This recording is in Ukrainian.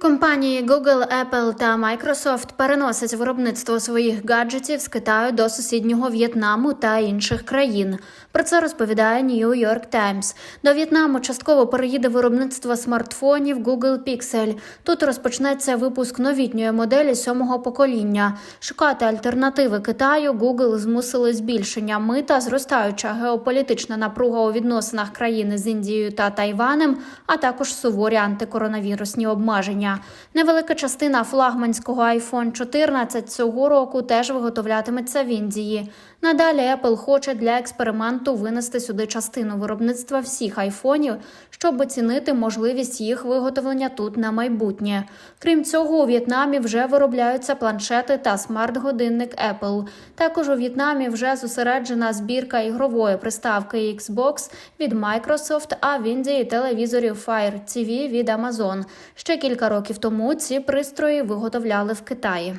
Компанії Google, Apple та Microsoft переносять виробництво своїх гаджетів з Китаю до сусіднього В'єтнаму та інших країн. Про це розповідає New York Times. До В'єтнаму частково переїде виробництво смартфонів Google Pixel. Тут розпочнеться випуск новітньої моделі сьомого покоління. Шукати альтернативи Китаю Google змусили збільшення мита, зростаюча геополітична напруга у відносинах країни з Індією та Тайванем, а також суворі антикоронавірусні обмеження. Невелика частина флагманського iPhone 14 цього року теж виготовлятиметься в Індії. Надалі Apple хоче для експерименту винести сюди частину виробництва всіх айфонів, щоб оцінити можливість їх виготовлення тут на майбутнє. Крім цього, у В'єтнамі вже виробляються планшети та смарт-годинник Apple. Також у В'єтнамі вже зосереджена збірка ігрової приставки Xbox від Microsoft, а в Індії телевізорів Fire TV від Amazon. Ще кілька років тому ці пристрої виготовляли в Китаї.